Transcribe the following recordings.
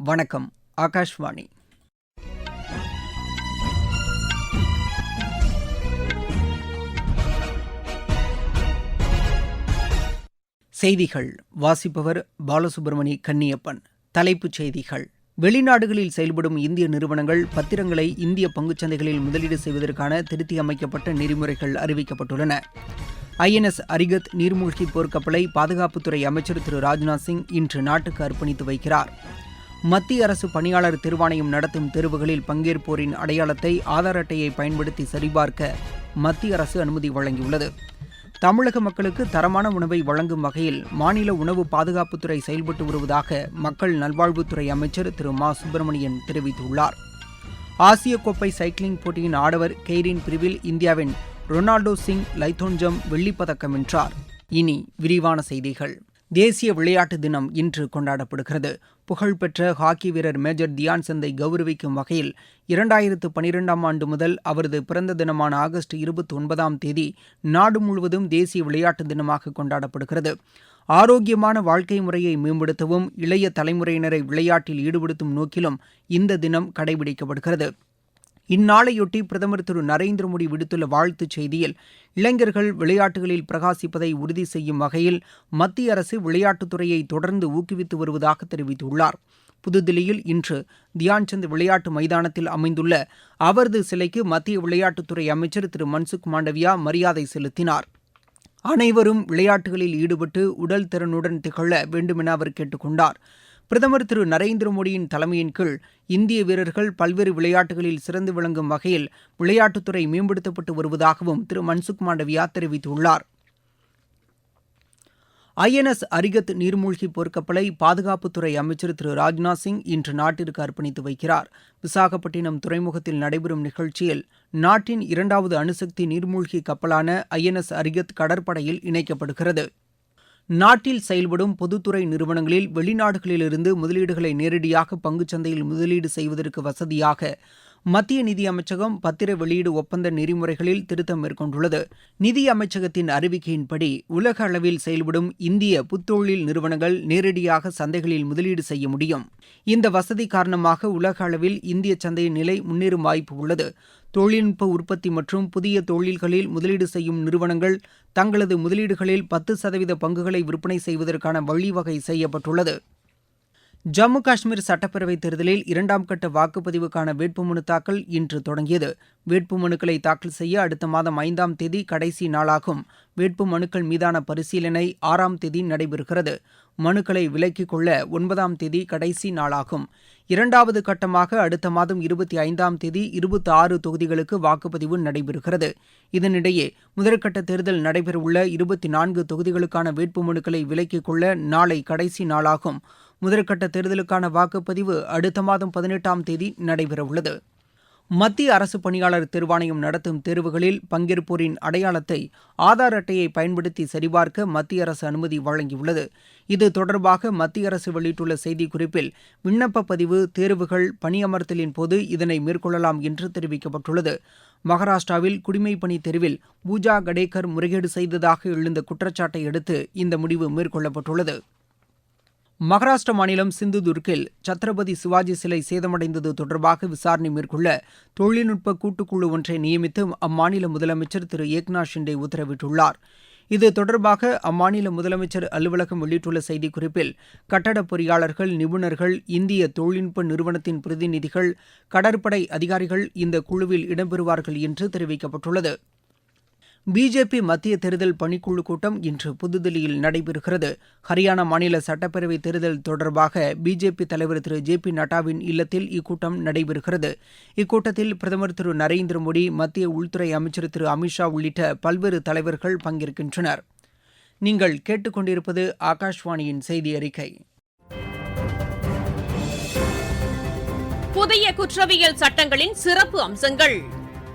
வணக்கம் ஆகாஷ்வாணி. செய்திகள். வாசிப்பவர் பாலசுப்ரமணி கன்னியப்பன். தலைப்புச் செய்திகள். வெளிநாடுகளில் செயல்படும் இந்திய நிறுவனங்கள் பத்திரங்களை இந்திய பங்குச்சந்தைகளில் முதலீடு செய்வதற்கான திருத்தி அமைக்கப்பட்ட நெறிமுறைகள் அறிவிக்கப்பட்டுள்ளன. ஐஎன்எஸ் அரிகத் நீர்மூழ்கி போர்க்கப்பலை பாதுகாப்புத்துறை அமைச்சர் திரு ராஜ்நாத் சிங் இன்று நாட்டுக்கு அர்ப்பணித்து வைக்கிறார். மத்திய அரசு பணியாளர் தேர்வாணையம் நடத்தும் தேர்வுகளில் பங்கேற்போரின் அடையாளத்தை ஆதார் அட்டையை பயன்படுத்தி சரிபார்க்க மத்திய அரசு அனுமதி வழங்கியுள்ளது. தமிழக மக்களுக்கு தரமான உணவை வழங்கும் வகையில் மாநில உணவு பாதுகாப்புத்துறை செயல்பட்டு வருவதாக மக்கள் நல்வாழ்வுத்துறை அமைச்சர் திரு மா. சுப்பிரமணியன் தெரிவித்துள்ளார். ஆசிய கோப்பை சைக்கிளிங் போட்டியின் ஆடவர் கெய்ரின் பிரிவில் இந்தியாவின் ரொனால்டோ சிங் லைத்தோன்ஜம் வெள்ளிப்பதக்கம் வென்றார். இனி விரிவான செய்திகள். தேசிய விளையாட்டு தினம் இன்று கொண்டாடப்படுகிறது. புகழ்பெற்ற ஹாக்கி வீரர் மேஜர் தியான் சந்தை கௌரவிக்கும் வகையில் இரண்டாயிரத்து பனிரெண்டாம் ஆண்டு முதல் அவரது பிறந்த தினமான ஆகஸ்ட் இருபத்தி ஒன்பதாம் தேதி நாடு முழுவதும் தேசிய விளையாட்டு தினமாக கொண்டாடப்படுகிறது. ஆரோக்கியமான வாழ்க்கை முறையை மேம்படுத்தவும் இளைய தலைமுறையினரை விளையாட்டில் ஈடுபடுத்தும் நோக்கிலும் இந்த தினம் கடைபிடிக்கப்படுகிறது. இந்நாளையொட்டி பிரதமர் திரு நரேந்திர மோடி விடுத்துள்ள வாழ்த்துச் செய்தியில் இளைஞர்கள் விளையாட்டுகளில் பிரகாசிப்பதை உறுதி செய்யும் வகையில் மத்திய அரசு விளையாட்டுத்துறையை தொடர்ந்து ஊக்குவித்து வருவதாக தெரிவித்துள்ளார். புதுதில்லியில் இன்று தியான்சந்த் விளையாட்டு மைதானத்தில் அமைந்துள்ள அவரது சிலைக்கு மத்திய விளையாட்டுத்துறை அமைச்சர் திரு மன்சுக் மாண்டவியா மரியாதை செலுத்தினார். அனைவரும் விளையாட்டுகளில் ஈடுபட்டு உடல் திறனுடன் திகழ வேண்டுமென அவர் கேட்டுக் கொண்டார். பிரதமர் திரு நரேந்திர மோடியின் தலைமையின் கீழ் இந்திய வீரர்கள் பல்வேறு விளையாட்டுகளில் சிறந்து விளங்கும் வகையில் விளையாட்டுத்துறை மேம்படுத்தப்பட்டு வருவதாகவும் திரு மன்சுக் மாண்டவியா தெரிவித்துள்ளார். ஐஎன்எஸ் அரிகத் நீர்மூழ்கி போர்க்கப்பலை பாதுகாப்புத்துறை அமைச்சர் திரு ராஜ்நாத் சிங் இன்று நாட்டிற்கு அர்ப்பணித்து வைக்கிறார். விசாகப்பட்டினம் துறைமுகத்தில் நடைபெறும் நிகழ்ச்சியில் நாட்டின் இரண்டாவது அணுசக்தி நீர்மூழ்கி கப்பலான ஐஎன்எஸ் அரிகத் கடற்படையில் இணைக்கப்படுகிறது. நாட்டில் செயல்படும் பொதுத்துறை நிறுவனங்களில் வெளிநாடுகளிலிருந்து முதலீடுகளை நேரடியாக பங்குச்சந்தையில் முதலீடு செய்வதற்கு வசதியாக மத்திய நிதி அமைச்சகம் பத்திர வெளியீடு ஒப்பந்த நெறிமுறைகளில் திருத்தம் மேற்கொண்டுள்ளது. நிதி அமைச்சகத்தின் அறிவிக்கையின்படி உலக அளவில் செயல்படும் இந்திய புத்தொழில் நிறுவனங்கள் நேரடியாக சந்தைகளில் முதலீடு செய்ய முடியும். இந்த வசதி காரணமாக உலக அளவில் இந்திய சந்தையின் நிலை முன்னேறும் வாய்ப்பு உள்ளது. தொழில்நுட்ப உற்பத்தி மற்றும் புதிய தொழில்களில் முதலீடு செய்யும் நிறுவனங்கள் தங்களது முதலீடுகளில் பத்து சதவீத பங்குகளை விற்பனை செய்வதற்கான வழிவகை செய்யப்பட்டுள்ளது. ஜம்மு காஷ்மீர் சட்டப்பேரவைத் தேர்தலில் இரண்டாம் கட்ட வாக்குப்பதிவுக்கான வேட்புமனு தாக்கல் இன்று தொடங்கியது. வேட்புமனுக்களை தாக்கல் செய்ய அடுத்த மாதம் ஐந்தாம் தேதி கடைசி நாளாகும். வேட்புமனுக்கள் மீதான பரிசீலனை ஆறாம் தேதி நடைபெறுகிறது. மனுக்களை விலக்கிக் கொள்ள ஒன்பதாம் தேதி கடைசி நாளாகும். இரண்டாவது கட்டமாக அடுத்த மாதம் இருபத்தி ஐந்தாம் தேதி இருபத்தி ஆறு தொகுதிகளுக்கு வாக்குப்பதிவு நடைபெறுகிறது. இதனிடையே முதற்கட்ட தேர்தல் நடைபெறவுள்ள இருபத்தி நான்கு தொகுதிகளுக்கான வேட்புமனுக்களை விலக்கிக் கொள்ள நாளை கடைசி நாளாகும். முதற்கட்ட தேர்தலுக்கான வாக்குப்பதிவு அடுத்த மாதம் பதினெட்டாம் தேதி நடைபெறவுள்ளது. மத்திய அரசு பணியாளர் தேர்வாணையம் நடத்தும் தேர்வுகளில் பங்கேற்போரின் அடையாளத்தை ஆதார் அட்டையை பயன்படுத்தி சரிபார்க்க மத்திய அரசு அனுமதி வழங்கியுள்ளது. இது தொடர்பாக மத்திய அரசு வெளியிட்டுள்ள செய்திக்குறிப்பில் விண்ணப்ப பதிவு தேர்வுகள் பணியமர்த்தலின் போது இதனை மேற்கொள்ளலாம் என்று தெரிவிக்கப்பட்டுள்ளது. மகாராஷ்டிராவில் குடிமைப்பணி தெருவில் பூஜா கடேகர் முறைகேடு செய்ததாக எழுந்த குற்றச்சாட்டை அடுத்து இந்த முடிவு மேற்கொள்ளப்பட்டுள்ளது. மகாராஷ்டிர மாநிலம் சிந்துதுர்க்கில் சத்ரபதி சிவாஜி சிலை சேதமடைந்தது தொடர்பாக விசாரணை மேற்கொள்ள தொழில்நுட்ப கூட்டுக்குழு ஒன்றை நியமித்து அம்மாநில முதலமைச்சர் திரு ஏக்நாத் ஷிண்டே உத்தரவிட்டுள்ளார். இது தொடர்பாக அம்மாநில முதலமைச்சர் அலுவலகம் வெளியிட்டுள்ள செய்திக்குறிப்பில் கட்டட பொறியாளர்கள் நிபுணர்கள் இந்திய தொழில்நுட்ப நிறுவனத்தின் பிரதிநிதிகள் கடற்படை அதிகாரிகள் இந்த குழுவில் இடம்பெறுவார்கள் என்று தெரிவிக்கப்பட்டுள்ளது. பிஜேபி மத்திய தேர்தல் பணிக்குழு கூட்டம் இன்று புதுதில்லியில் நடைபெறுகிறது. ஹரியானா மாநில சட்டப்பேரவை தேர்தல் தொடர்பாக பிஜேபி தலைவர் திரு ஜே பி நட்டாவின் இல்லத்தில் இக்கூட்டம் நடைபெறுகிறது. இக்கூட்டத்தில் பிரதமர் திரு நரேந்திர மோடி மத்திய உள்துறை அமைச்சர் திரு அமித்ஷா உள்ளிட்ட பல்வேறு தலைவர்கள் பங்கேற்கின்றனர். நீங்கள் கேட்டுக்கொண்டிருப்பது ஆகாஷ்வாணியின் செய்தி அறிக்கை. புதிய குற்றவியல் சட்டங்களின் சிறப்பு அம்சங்கள்.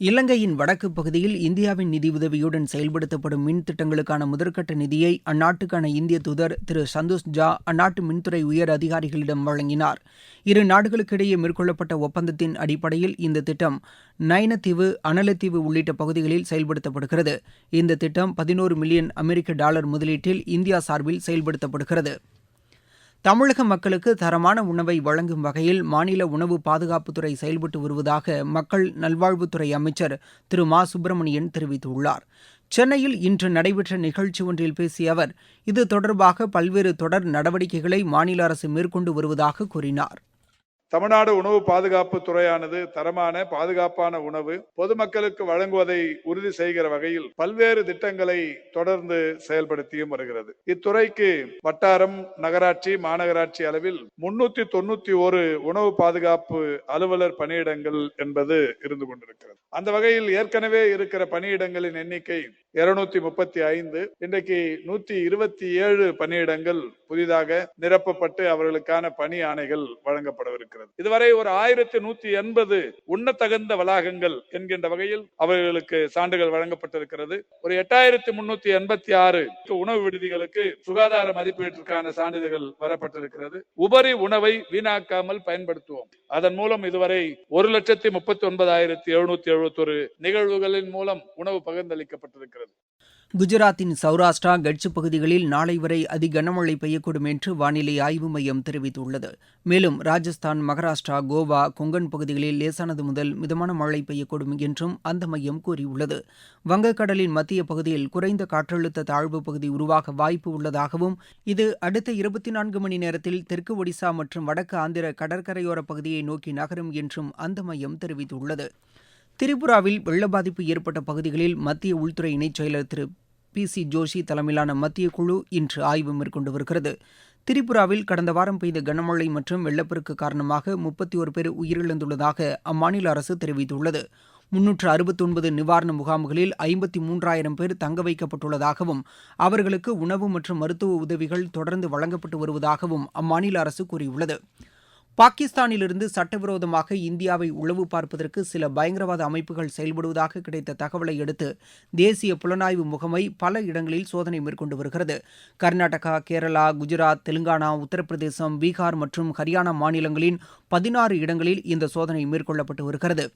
இலங்கையின் வடக்கு பகுதியில் இந்தியாவின் நிதியுதவியுடன் செயல்படுத்தப்படும் மின் திட்டங்களுக்கான முதற்கட்ட நிதியை அந்நாட்டுக்கான இந்திய தூதர் திரு சந்தோஷ் ஜா அந்நாட்டு மின்துறை உயர் அதிகாரிகளிடம் வழங்கினார். இரு நாடுகளுக்கிடையே மேற்கொள்ளப்பட்ட ஒப்பந்தத்தின் அடிப்படையில் இந்த திட்டம் நயனத்தீவு அனலத்தீவு உள்ளிட்ட பகுதிகளில் செயல்படுத்தப்படுகிறது. இந்த திட்டம் பதினோரு மில்லியன் அமெரிக்க டாலர் முதலீட்டில் இந்தியா சார்பில் செயல்படுத்தப்படுகிறது. தமிழக மக்களுக்கு தரமான உணவை வழங்கும் வகையில் மாநில உணவு பாதுகாப்புத்துறை செயல்பட்டு வருவதாக மக்கள் நல்வாழ்வுத்துறை அமைச்சர் திரு மா. சுப்பிரமணியன் தெரிவித்துள்ளார். சென்னையில் இன்று நடைபெற்ற நிகழ்ச்சி ஒன்றில் பேசிய அவர் இது தொடர்பாக பல்வேறு தொடர் நடவடிக்கைகளை மாநில அரசு மேற்கொண்டு வருவதாக கூறினார். தமிழ்நாடு உணவு பாதுகாப்பு துறையானது தரமான பாதுகாப்பான உணவு பொதுமக்களுக்கு வழங்குவதை உறுதி செய்கிற வகையில் பல்வேறு திட்டங்களை தொடர்ந்து செயல்படுத்தியும் வருகிறது. இத்துறைக்கு வட்டாரம் நகராட்சி மாநகராட்சி அளவில் முன்னூத்தி தொண்ணூத்தி ஒரு உணவு பாதுகாப்பு அலுவலர் பணியிடங்கள் என்பது இருந்து கொண்டிருக்கிறது. அந்த வகையில் ஏற்கனவே இருக்கிற பணியிடங்களின் எண்ணிக்கை இருநூத்தி முப்பத்தி ஐந்து. இன்றைக்கு நூத்தி இருபத்தி ஏழு பணியிடங்கள் புதிதாக நிரப்பப்பட்டு அவர்களுக்கான பணி ஆணைகள் வழங்கப்படவிருக்கிறது. இருக்கிறது. இதுவரை ஒரு ஆயிரத்தி நூத்தி எண்பது உண்ணத்தகுந்த வளாகங்கள் என்கின்ற வகையில் அவர்களுக்கு சான்றுகள் வழங்கப்பட்டிருக்கிறது. ஒரு எட்டாயிரத்தி முன்னூத்தி எண்பத்தி ஆறு உணவு விடுதிகளுக்கு சுகாதார மதிப்பீட்டிற்கான சான்றிதழ்கள் வரப்பட்டிருக்கிறது. உபரி உணவை வீணாக்காமல் பயன்படுத்துவோம். அதன் மூலம் இதுவரை ஒரு லட்சத்தி முப்பத்தி ஒன்பதாயிரத்தி எழுநூத்தி எழுபத்தி ஒரு நிகழ்வுகளின் மூலம் உணவு பகிர்ந்தளிக்கப்பட்டிருக்கிறது. குஜராத்தின் சௌராஷ்டிரா கட்ச் பகுதிகளில் நாளை வரை அதி கனமழை பெய்யக்கூடும் என்று வானிலை ஆய்வு மையம் தெரிவித்துள்ளது. மேலும் ராஜஸ்தான் மகாராஷ்டிரா கோவா கொங்கன் பகுதிகளில் லேசானது முதல் மிதமான மழை பெய்யக்கூடும் என்றும் அந்த மையம் கூறியுள்ளது. வங்கக்கடலின் மத்திய பகுதியில் குறைந்த காற்றழுத்த தாழ்வு பகுதி உருவாக வாய்ப்பு உள்ளதாகவும் இது அடுத்த இருபத்தி நான்கு மணி நேரத்தில் தெற்கு ஒடிசா மற்றும் வடக்கு ஆந்திர கடற்கரையோர பகுதியை நோக்கி நகரும் என்றும் அந்த மையம் தெரிவித்துள்ளது. திரிபுராவில் வெள்ள பாதிப்பு ஏற்பட்ட பகுதிகளில் மத்திய உள்துறை இணைச் செயலர் திரு. பி. சி. ஜோஷி தலைமையிலான மத்திய குழு இன்று ஆய்வு மேற்கொண்டு வருகிறது. திரிபுராவில் கடந்த வாரம் பெய்த கனமழை மற்றும் வெள்ளப்பெருக்கு காரணமாக முப்பத்தி ஒரு பேர் உயிரிழந்துள்ளதாக அம்மாநில அரசு தெரிவித்துள்ளது. முன்னூற்று அறுபத்தி ஒன்பது நிவாரண முகாம்களில் ஐம்பத்தி மூன்றாயிரம் பேர் தங்க வைக்கப்பட்டுள்ளதாகவும் அவர்களுக்கு உணவு மற்றும் மருத்துவ உதவிகள் தொடர்ந்து வழங்கப்பட்டு வருவதாகவும் அம்மாநில அரசு கூறியுள்ளது. பாகிஸ்தானிலிருந்து சட்டவிரோதமாக இந்தியாவை உளவு பார்ப்பதற்கு சில பயங்கரவாத அமைப்புகள் செயல்படுவதாக கிடைத்த தகவலை அடுத்து தேசிய புலனாய்வு முகமை பல இடங்களில் சோதனை மேற்கொண்டு வருகிறது. கர்நாடகா கேரளா குஜராத் தெலுங்கானா உத்தரப்பிரதேசம் பீகார் மற்றும் ஹரியானா மாநிலங்களின் பதினாறு இடங்களில் இந்த சோதனை மேற்கொள்ளப்பட்டு வருகிறது.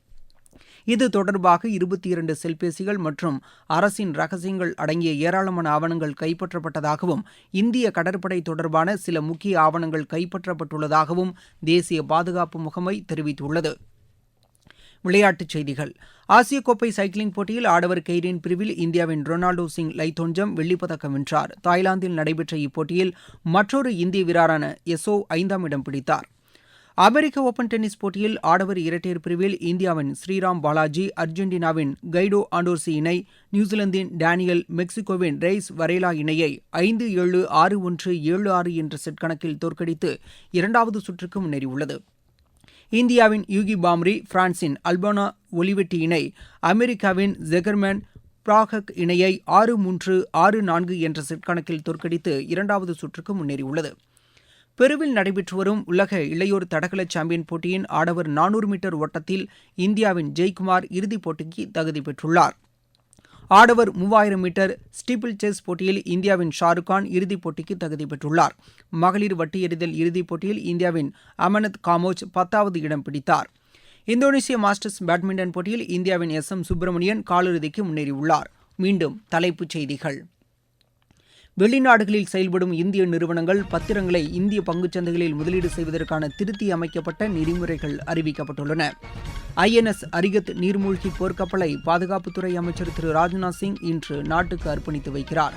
இது தொடர்பாக இருபத்தி இரண்டு செல்பேசிகள் மற்றும் அரசின் ரகசியங்கள் அடங்கிய ஏராளமான ஆவணங்கள் கைப்பற்றப்பட்டதாகவும் இந்திய கடற்படை தொடர்பான சில முக்கிய ஆவணங்கள் கைப்பற்றப்பட்டுள்ளதாகவும் தேசிய பாதுகாப்பு முகமை தெரிவித்துள்ளது. விளையாட்டுச் செய்திகள். ஆசிய கோப்பை சைக்கிளிங் போட்டியில் ஆடவர் கெய்ரின் பிரிவில் இந்தியாவின் ரொனால்டோ சிங் லைத்தோஞ்சம் வெள்ளிப்பதக்கம் வென்றார். தாய்லாந்தில் நடைபெற்ற இப்போட்டியில் மற்றொரு இந்திய வீரரான எசோ ஐந்தாம் இடம் பிடித்தார். அமெரிக்க ஓபன் டென்னிஸ் போட்டியில் ஆடவர் இரட்டையர் பிரிவில் இந்தியாவின் ஸ்ரீராம் பாலாஜி அர்ஜென்டினாவின் கைடோ ஆண்டோர்சி இணை நியூசிலாந்தின் டேனியல் மெக்சிகோவின் ரெய்ஸ் வரேலா இணையை ஐந்து ஏழு ஆறு ஒன்று ஏழு ஆறு என்ற செட் கணக்கில் தோற்கடித்து இரண்டாவது சுற்றுக்கு முன்னேறியுள்ளது. இந்தியாவின் யூகி பாம்ரி பிரான்சின் அல்போனா ஒலிவெட்டி இணை அமெரிக்காவின் ஜெகர்மேன் பிராகக் இணையை ஆறு மூன்று ஆறு நான்கு என்ற செட் கணக்கில் தோற்கடித்து இரண்டாவது சுற்றுக்கு முன்னேறியுள்ளது. பெருவில் நடைபெற்று வரும் உலக இளையோர் தடகள சாம்பியன் போட்டியின் ஆடவர் நானூறு மீட்டர் ஓட்டத்தில் இந்தியாவின் ஜெய்குமார் இறுதிப் போட்டிக்கு தகுதி பெற்றுள்ளார். ஆடவர் மூவாயிரம் மீட்டர் ஸ்டீபிள் செஸ் போட்டியில் இந்தியாவின் ஷாருக் கான் இறுதிப் போட்டிக்கு தகுதி பெற்றுள்ளார். மகளிர் வட்டி எறிதல் இறுதிப் போட்டியில் இந்தியாவின் அமனத் காமோஜ் பத்தாவது இடம் பிடித்தார். இந்தோனேசிய மாஸ்டர்ஸ் பேட்மிண்டன் போட்டியில் இந்தியாவின் எஸ் எம் சுப்பிரமணியன் காலிறுதிக்கு முன்னேறியுள்ளார். மீண்டும் தலைப்புச் செய்திகள். வெளிநாடுகளில் செயல்படும் இந்திய நிறுவனங்கள் பத்திரங்களை இந்திய பங்குச்சந்தைகளில் முதலீடு செய்வதற்கான திருத்தி அமைக்கப்பட்ட நெறிமுறைகள் அறிவிக்கப்பட்டுள்ளன. ஐஎன்எஸ் அரிகத் நீர்மூழ்கி போர்க்கப்பலை பாதுகாப்புத்துறை அமைச்சர் திரு ராஜ்நாத் சிங் இன்று நாட்டுக்கு அர்ப்பணித்து வைக்கிறார்.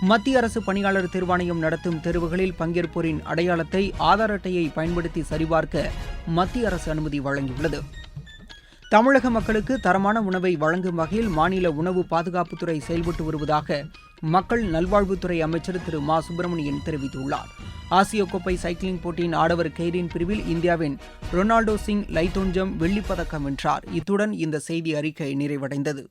மத்திய அரசு பணியாளர் தேர்வாணையம் நடத்தும் தேர்வுகளில் பங்கேற்போரின் அடையாளத்தை ஆதார் அட்டையை பயன்படுத்தி சரிபார்க்க மத்திய அரசு அனுமதி வழங்கியுள்ளது. தமிழக மக்களுக்கு தரமான உணவை வழங்கும் வகையில் மாநில உணவு பாதுகாப்புத்துறை செயல்பட்டு வருவதாக மக்கள் நல்வாழ்வுத்துறை அமைச்சர் திரு மா. சுப்பிரமணியன் தெரிவித்துள்ளார். ஆசிய கோப்பை சைக்கிளிங் போட்டியின் ஆடவர் கெய்ரின் பிரிவில் இந்தியாவின் ரொனால்டோ சிங் லைத்தோன்ஜம் வெள்ளிப்பதக்கம் வென்றார். இத்துடன் இந்த செய்தி அறிக்கை நிறைவடைந்தது.